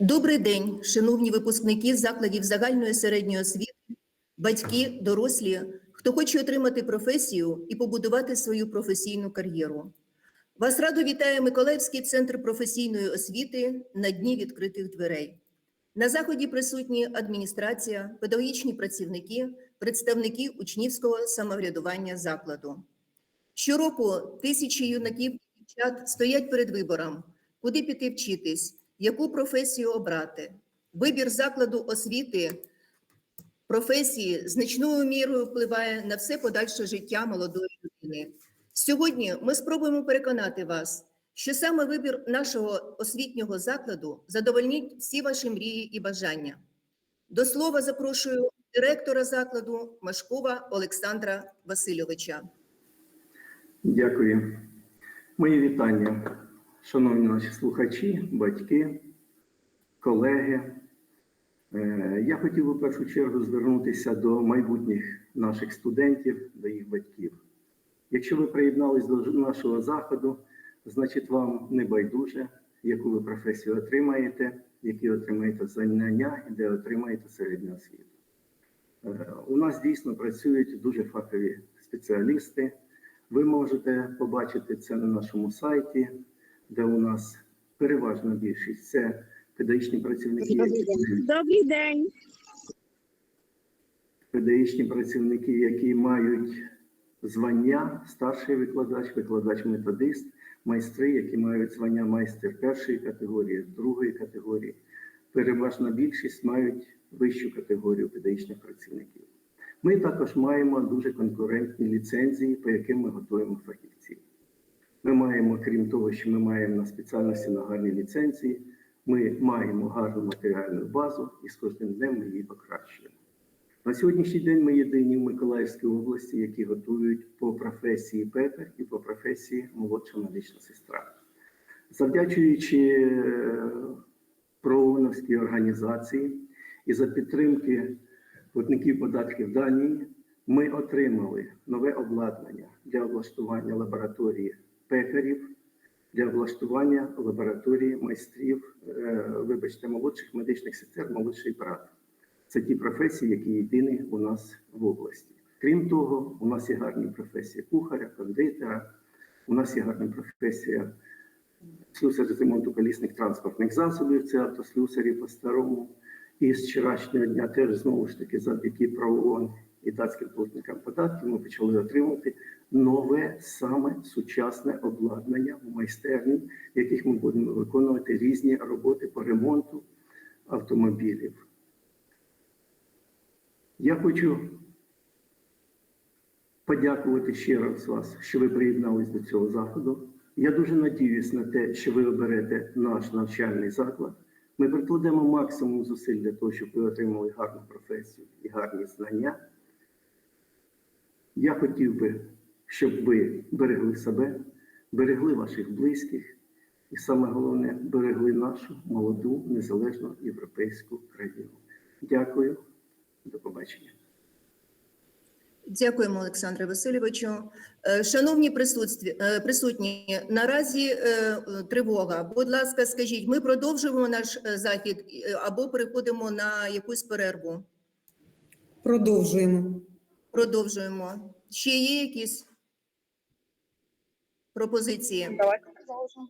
Добрий день, шановні випускники закладів загальної середньої освіти, батьки, дорослі, хто хоче отримати професію і побудувати свою професійну кар'єру. Вас радо вітає Миколаївський центр професійної освіти на дні відкритих дверей. На заході присутні адміністрація, педагогічні працівники, представники учнівського самоврядування закладу. Щороку тисячі юнаків дівчат стоять перед вибором, куди піти вчитись, яку професію обрати. Вибір закладу освіти, професії значною мірою впливає на все подальше життя молодої людини. Сьогодні ми спробуємо переконати вас, що саме вибір нашого освітнього закладу задовольнить всі ваші мрії і бажання. До слова запрошую директора закладу Машкова Олександра Васильовича. Дякую. Мої вітання, шановні наші слухачі, батьки, колеги. Е, Я хотів у першу чергу звернутися до майбутніх наших студентів, до їх батьків. Якщо ви приєднались до нашого заходу, значить вам не байдуже, яку ви професію отримаєте, які отримаєте знання і де отримаєте середню освіту. Е, У нас дійсно працюють дуже фахові спеціалісти. Ви можете побачити це на нашому сайті, де у нас переважна більшість це педагогічні працівники, які Добрий день. педагогічні працівники, які мають звання старший викладач, викладач-методист, майстри, які мають звання майстер першої категорії, другої категорії. Переважна більшість мають вищу категорію педагогічних працівників. Ми також маємо дуже конкурентні ліцензії, по яким ми готуємо фахівців. Ми маємо, крім того, що ми маємо на спеціальності на гарні ліцензії, ми маємо гарну матеріальну базу і з кожним днем ми її покращуємо. На сьогоднішній день ми єдині в Миколаївській області, які готують по професії пекар і по професії молодша медична сестра. Завдячуючи е, прооновській організації і за підтримки платників податків Данії, ми отримали нове обладнання для облаштування лабораторії пекарів, для облаштування лабораторії майстрів, е, вибачте, молодших медичних сестер, молодший брат. Це ті професії, які єдині у нас в області. Крім того, у нас є гарні професії кухаря, кондитера, у нас є гарна професія слюсар з ремонту колісних транспортних засобів, це автослюсарі по-старому. І з вчорашнього дня теж знову ж таки завдяки ПРООН і датським платникам податків ми почали отримувати нове саме сучасне обладнання в майстерні, в яких ми будемо виконувати різні роботи по ремонту автомобілів. Я хочу подякувати ще раз вас, що ви приєднались до цього заходу. Я дуже надіюсь на те, що ви оберете наш навчальний заклад. Ми прикладемо максимум зусиль для того, щоб ви отримали гарну професію і гарні знання. Я хотів би, щоб ви берегли себе, берегли ваших близьких і саме головне берегли нашу молоду незалежну європейську країну. Дякую, до побачення. Дякуємо, Олександре Васильовичу. Е, Шановні е, присутні, наразі е, тривога. Будь ласка, скажіть, ми продовжуємо наш захід або переходимо на якусь перерву? Продовжуємо. Продовжуємо. Ще є якісь пропозиції? Давайте продовжимо.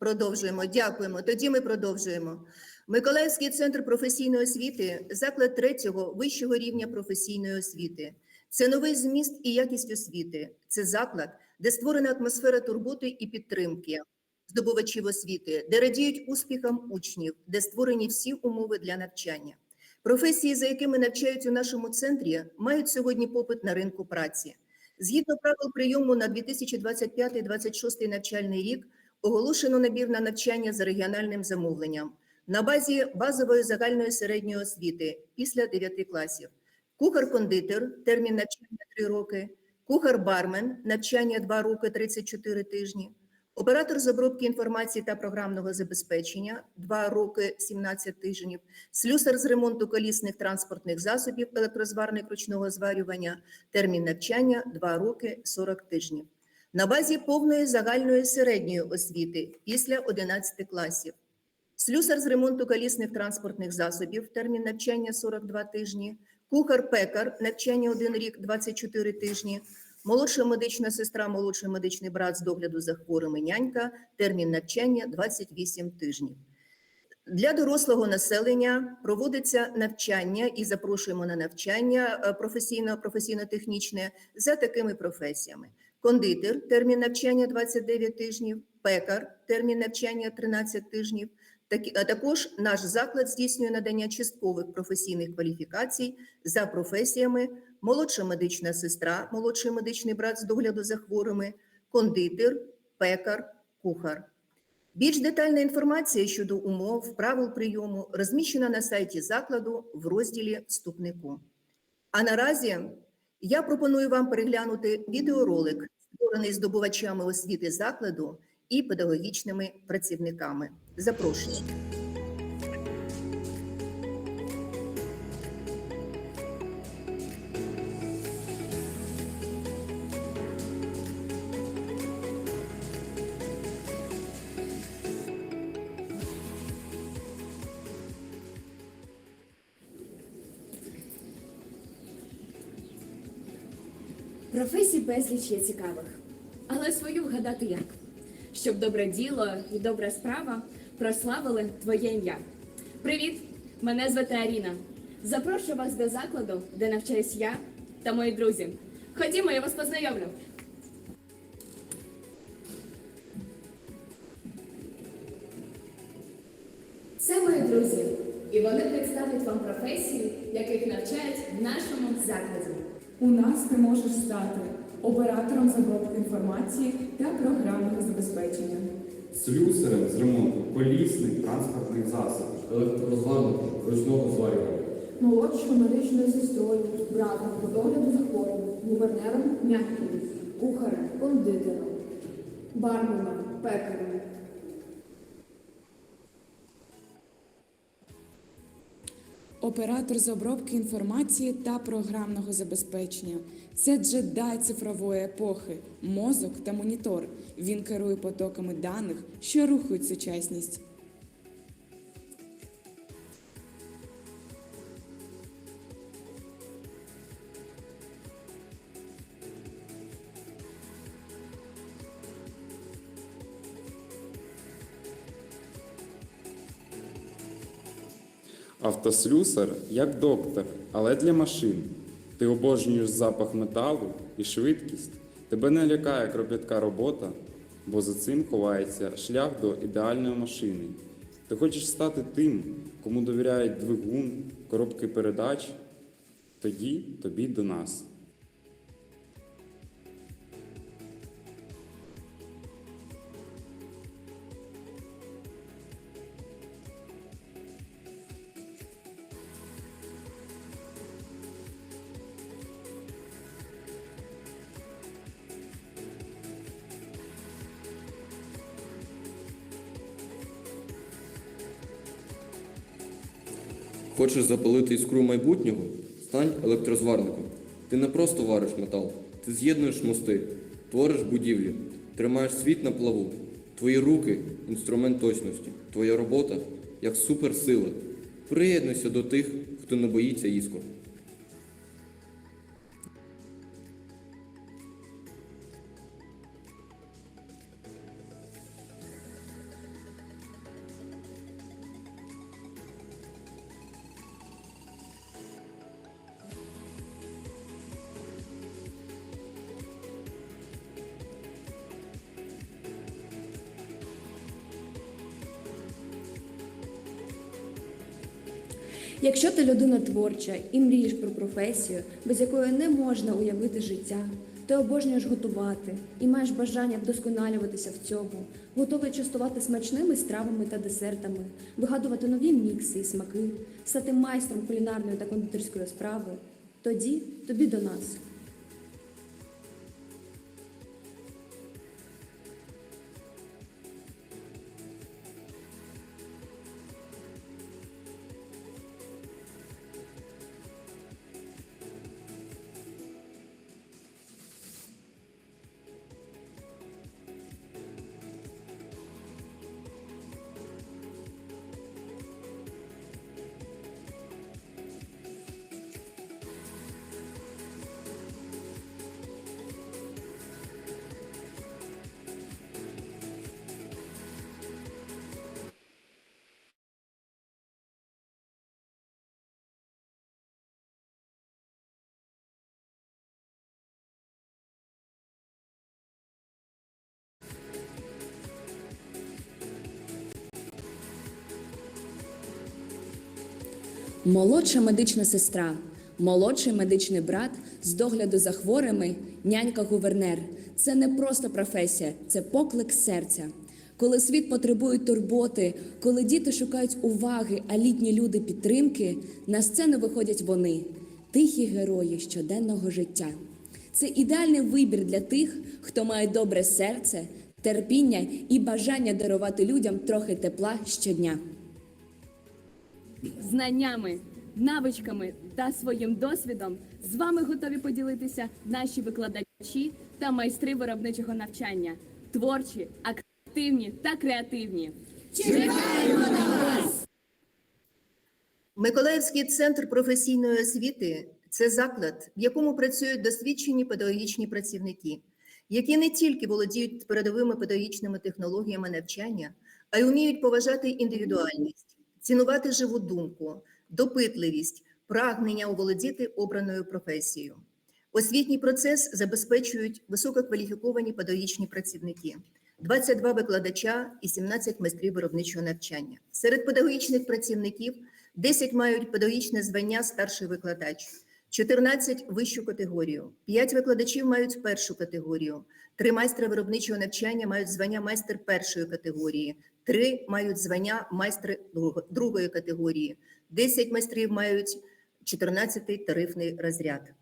Продовжуємо. Дякуємо. Тоді ми продовжуємо. Миколаївський центр професійної освіти заклад третього вищого рівня професійної освіти. Це новий зміст і якість освіти. Це заклад, де створена атмосфера турботи і підтримки здобувачів освіти, де радіють успіхам учнів, де створені всі умови для навчання. Професії, за якими навчають у нашому центрі, мають сьогодні попит на ринку праці. Згідно правил прийому на 2025-2026 навчальний рік оголошено набір на навчання за регіональним замовленням на базі базової загальної середньої освіти після 9 класів. Кухар-кондитер, термін навчання 3 роки, кухар-бармен, навчання 2 роки 34 тижні, оператор з обробки інформації та програмного забезпечення 2 роки 17 тижнів, слюсар з ремонту колісних транспортних засобів, електрозварник ручного зварювання, термін навчання 2 роки 40 тижнів. на базі повної загальної середньої освіти після 11 класів. Слюсар з ремонту колісних транспортних засобів, термін навчання 42 тижні, кухар-пекар, навчання 1 рік 24 тижні, молодша медична сестра, молодший медичний брат з догляду за хворими нянька, термін навчання 28 тижнів. Для дорослого населення проводиться навчання і запрошуємо на навчання е, професійно, професійно-технічне за такими професіями: кондитер, термін навчання 29 тижнів, пекар, термін навчання 13 тижнів. А також наш заклад здійснює надання часткових професійних кваліфікацій за професіями молодша медична сестра, молодший медичний брат з догляду за хворими, кондитер, пекар, кухар. Більш детальна інформація щодо умов, правил прийому розміщена на сайті закладу в розділі вступнику. А наразі я пропоную вам переглянути відеоролик, створений здобувачами освіти закладу і педагогічними працівниками. Запрошую. Професій безліч є цікавих, але свою вгадати як? Щоб добре діло і добра справа прославили твоє ім'я. Привіт! Мене звати Аріна. Запрошую вас до закладу, де навчаюсь я та мої друзі. Ходімо, я вас познайомлю. Це мої друзі, і вони представлять вам професії, яких навчають в нашому закладі. У нас ти можеш стати оператором обробки інформації та програмного забезпечення, слюсарем з ремонту колісних транспортних засобів, електрозварником ручного зварювання, молодшою медичною сестрою, братом по догляду за хворим, гувернером м'яким, кухарем, кондитером, барменом, пекарем. Оператор з обробки інформації та програмного забезпечення. Це джедай цифрової епохи, мозок та монітор. Він керує потоками даних, що рухають сучасність. Автослюсар як доктор, але для машин. Ти обожнюєш запах металу і швидкість. Тебе не лякає кропітка робота, бо за цим ховається шлях до ідеальної машини. Ти хочеш стати тим, кому довіряють двигун, коробки передач, тоді тобі до нас. Хочеш запалити іскру майбутнього? Стань електрозварником. Ти не просто вариш метал, ти з'єднуєш мости, твориш будівлі, тримаєш світ на плаву. Твої руки інструмент точності, твоя робота як суперсила. Приєднуйся до тих, хто не боїться іскор. Якщо ти людина творча і мрієш про професію, без якої не можна уявити життя, ти обожнюєш готувати і маєш бажання вдосконалюватися в цьому, готовий частувати смачними стравами та десертами, вигадувати нові мікси і смаки, стати майстром кулінарної та кондитерської справи, тоді тобі до нас. Молодша медична сестра, молодший медичний брат з догляду за хворими, нянька-гувернер. Це не просто професія, це поклик серця. Коли світ потребує турботи, коли діти шукають уваги, а літні люди підтримки, на сцену виходять вони, тихі герої щоденного життя. Це ідеальний вибір для тих, хто має добре серце, терпіння і бажання дарувати людям трохи тепла щодня. Знаннями, навичками та своїм досвідом. З вами готові поділитися наші викладачі та майстри виробничого навчання, творчі, активні та креативні. Миколаївський центр професійної освіти це заклад, в якому працюють досвідчені педагогічні працівники, які не тільки володіють передовими педагогічними технологіями навчання, а й вміють поважати індивідуальність, цінувати живу думку, допитливість, прагнення оволодіти обраною професією. Освітній процес забезпечують висококваліфіковані педагогічні працівники. 22 викладача і 17 майстрів виробничого навчання. Серед педагогічних працівників 10 мають педагогічне звання старший викладач, 14 – вищу категорію, 5 викладачів мають першу категорію, 3 майстри виробничого навчання мають звання майстер першої категорії, 3 мають звання майстри другої категорії, 10 майстрів мають 14 тарифний розряд.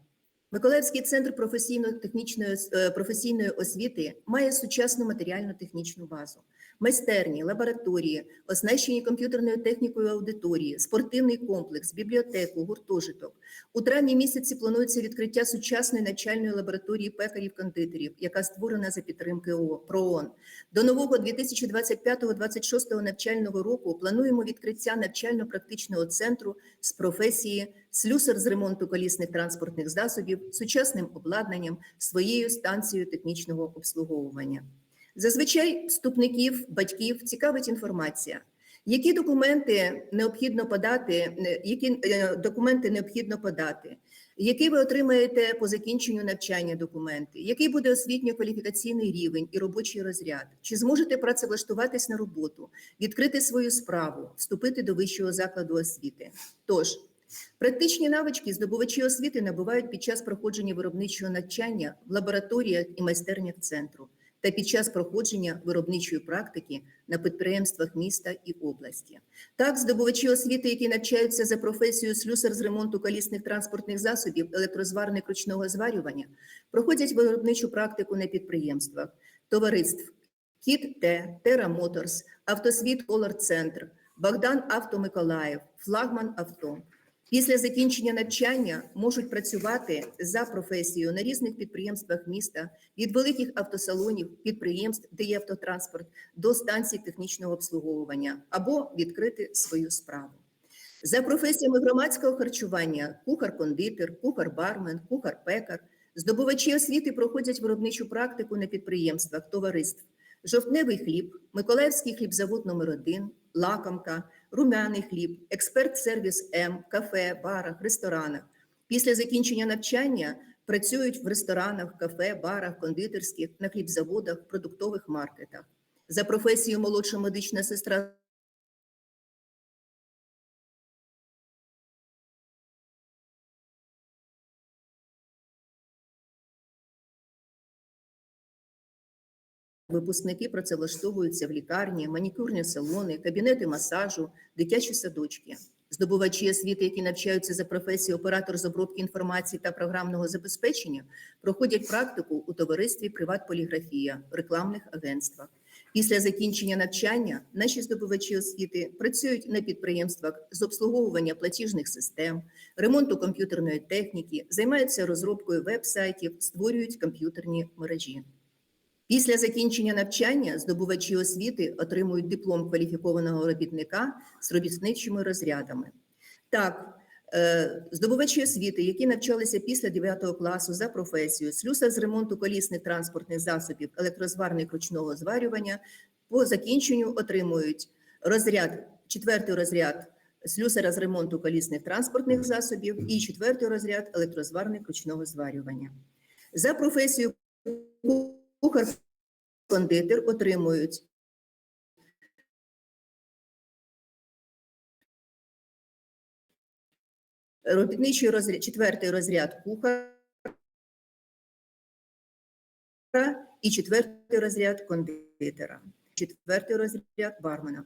Миколаївський центр професійно-технічної е, професійної освіти має сучасну матеріально-технічну базу, майстерні, лабораторії, оснащені комп'ютерною технікою аудиторії, спортивний комплекс, бібліотеку, гуртожиток. У травні місяці планується відкриття сучасної навчальної лабораторії пекарів-кондитерів, яка створена за підтримки ООН. ПРООН. До нового 2025-2026 навчального року плануємо відкриття навчально-практичного центру з професії слюсар з ремонту колісних транспортних засобів, сучасним обладнанням, своєю станцією технічного обслуговування. Зазвичай вступників, батьків цікавить інформація. Які документи необхідно подати, які е, документи необхідно подати, який ви отримаєте по закінченню навчання документи, який буде освітньо-кваліфікаційний рівень і робочий розряд, чи зможете працевлаштуватись на роботу, відкрити свою справу, вступити до вищого закладу освіти? Тож, практичні навички здобувачі освіти набувають під час проходження виробничого навчання в лабораторіях і майстернях центру та під час проходження виробничої практики на підприємствах міста і області. Так, здобувачі освіти, які навчаються за професією слюсар з ремонту колісних транспортних засобів, електрозварник ручного зварювання, проходять виробничу практику на підприємствах, товариств Кіт Т, Тера Моторс, Автосвіт Колор Центр, Богдан Авто Миколаїв, Флагман Авто. Після закінчення навчання можуть працювати за професією на різних підприємствах міста від великих автосалонів, підприємств, де є автотранспорт, до станцій технічного обслуговування або відкрити свою справу. За професіями громадського харчування кухар-кондитер, кухар-бармен, кухар-пекар, здобувачі освіти проходять виробничу практику на підприємствах, товариств, жовтневий хліб, Миколаївський хлібзавод номер 1 лакомка, румяний хліб, експерт-сервіс М, кафе, барах, ресторанах. Після закінчення навчання працюють в ресторанах, кафе, барах, кондитерських, на хлібзаводах, продуктових маркетах. За професією молодша медична сестра Випускники працевлаштовуються в лікарні, манікюрні салони, кабінети масажу, дитячі садочки. Здобувачі освіти, які навчаються за професією оператор з обробки інформації та програмного забезпечення, проходять практику у товаристві Приватполіграфія, рекламних агентствах. Після закінчення навчання наші здобувачі освіти працюють на підприємствах з обслуговування платіжних систем, ремонту комп'ютерної техніки, займаються розробкою веб-сайтів, створюють комп'ютерні мережі. Після закінчення навчання здобувачі освіти отримують диплом кваліфікованого робітника з робітничими розрядами. Так, е, здобувачі освіти, які навчалися після 9 класу за професією слюсар з ремонту колісних транспортних засобів, електрозварник ручного зварювання, по закінченню отримують розряд, четвертий розряд слюсара з ремонту колісних транспортних засобів і четвертий розряд електрозварник ручного зварювання. За професією кухар-кондитер отримують. Робітничий розряд, четвертий розряд кухара і четвертий розряд кондитера, четвертий розряд бармена.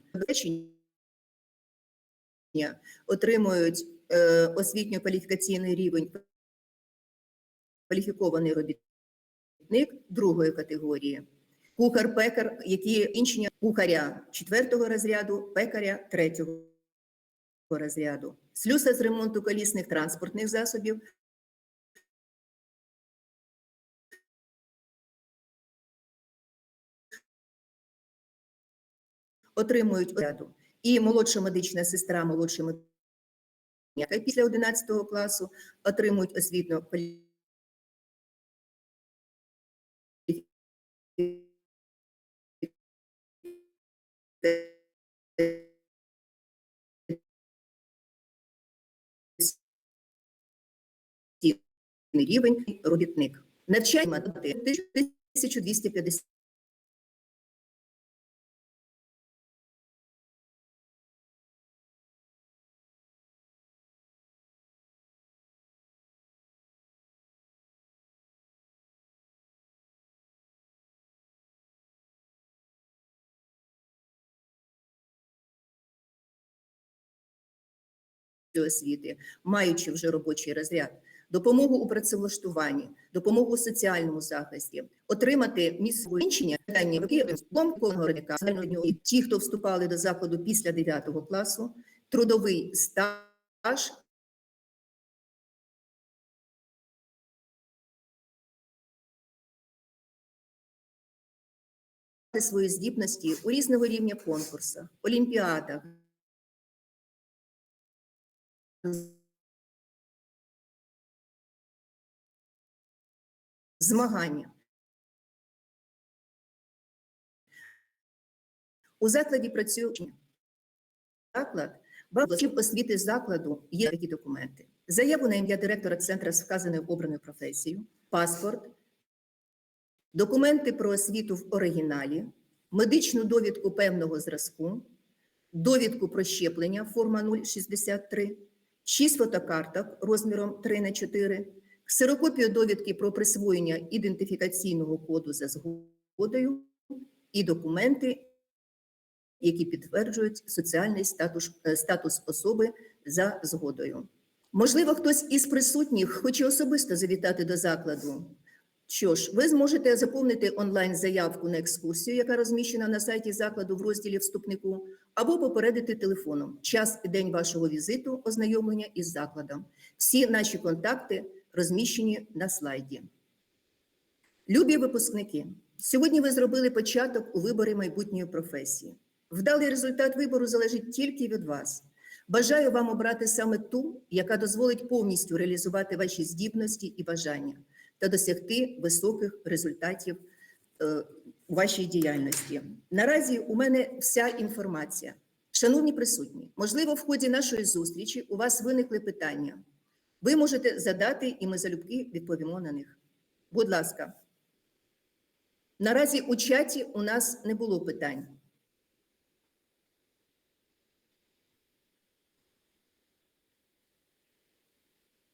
Отримують е, освітньо-кваліфікаційний рівень кваліфікований робітник другої категорії, кухар-пекар, які інші кухаря четвертого розряду, пекаря третього розряду, слюса з ремонту колісних транспортних засобів, отримують ряду і молодша медична сестра, молодша медична після 11 класу отримують освітньо рівень робітник. Навчання 1250 освіти, маючи вже робочий розряд, допомогу у працевлаштуванні, допомогу у соціальному захисті, отримати місцеве іншення питання дипломного і ті, хто вступали до закладу після 9 класу, трудовий стаж. Свої здібності у різного рівня конкурсах, олімпіадах, змагання. У закладі працює заклад, балансів освіти закладу є такі документи. Заяву на ім'я директора центру з вказаною обраною професією, паспорт, документи про освіту в оригіналі, медичну довідку певного зразку, довідку про щеплення форма 063, 6 фотокарток розміром 3 на 4, ксерокопію довідки про присвоєння ідентифікаційного коду за згодою і документи, які підтверджують соціальний статус, е, статус особи за згодою. Можливо, хтось із присутніх хоче особисто завітати до закладу. Що ж, ви зможете заповнити онлайн-заявку на екскурсію, яка розміщена на сайті закладу в розділі вступнику, або попередити телефоном час і день вашого візиту, ознайомлення із закладом. Всі наші контакти розміщені на слайді. Любі випускники, сьогодні ви зробили початок у виборі майбутньої професії. Вдалий результат вибору залежить тільки від вас. Бажаю вам обрати саме ту, яка дозволить повністю реалізувати ваші здібності і бажання та досягти високих результатів е, у вашій діяльності. Наразі у мене вся інформація. Шановні присутні, можливо, в ході нашої зустрічі у вас виникли питання. Ви можете задати, і ми залюбки відповімо на них. Будь ласка. Наразі у чаті у нас не було питань.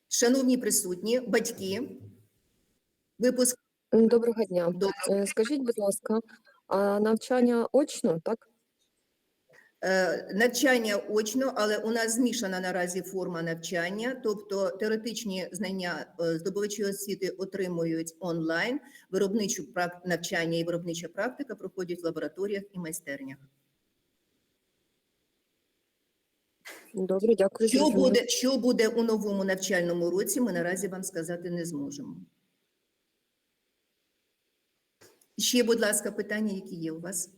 Шановні присутні, батьки, випуск Доброго дня. Доброго. Скажіть, будь ласка, а навчання очно, так? Е, Навчання очно, але у нас змішана наразі форма навчання, тобто теоретичні знання е, здобувачі освіти отримують онлайн, виробничу навчання і виробнича практика проходять в лабораторіях і майстернях. Добре, дякую. Що буде, що буде у новому навчальному році, ми наразі вам сказати не зможемо. Ще, будь ласка, питання, які є у вас?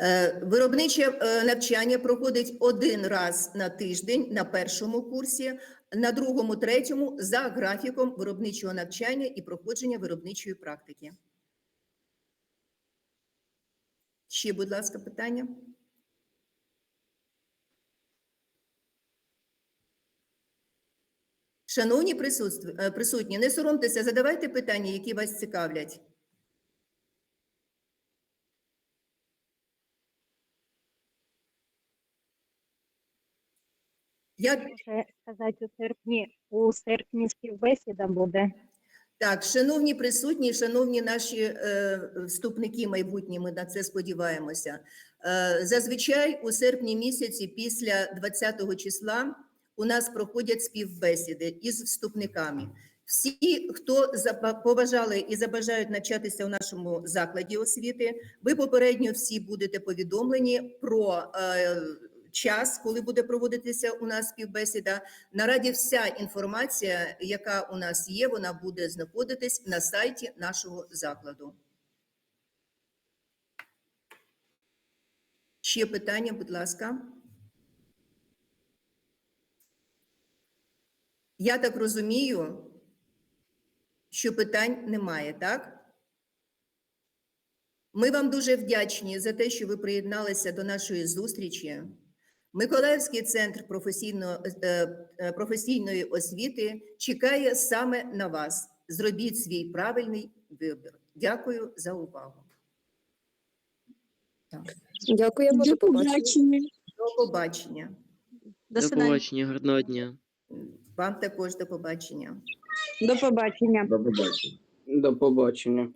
Е, Виробниче е, навчання проходить один раз на тиждень на першому курсі, на другому, третьому за графіком виробничого навчання і проходження виробничої практики. Ще, будь ласка, питання. Шановні е, присутні, не соромтеся, задавайте питання, які вас цікавлять. Я сказати у серпні у серпні співбесіда буде. Так, шановні присутні, шановні наші е, вступники майбутні, ми на це сподіваємося. Е, Зазвичай у серпні місяці, після 20-го числа, у нас проходять співбесіди із вступниками. Всі, хто поважали і забажають навчатися у нашому закладі освіти, ви попередньо всі будете повідомлені про е, час, коли буде проводитися у нас співбесіда. Нараді вся інформація, яка у нас є, вона буде знаходитись на сайті нашого закладу. Ще питання, будь ласка. Я так розумію, що питань немає, так? Ми вам дуже вдячні за те, що ви приєдналися до нашої зустрічі. Миколаївський центр професійно, е, е, професійної освіти чекає саме на вас. Зробіть свій правильний вибір. Дякую за увагу. Дякуємо, до побачення. побачення. До побачення. До До побачення, гарного дня. Вам також до побачення. До побачення. До побачення. До побачення.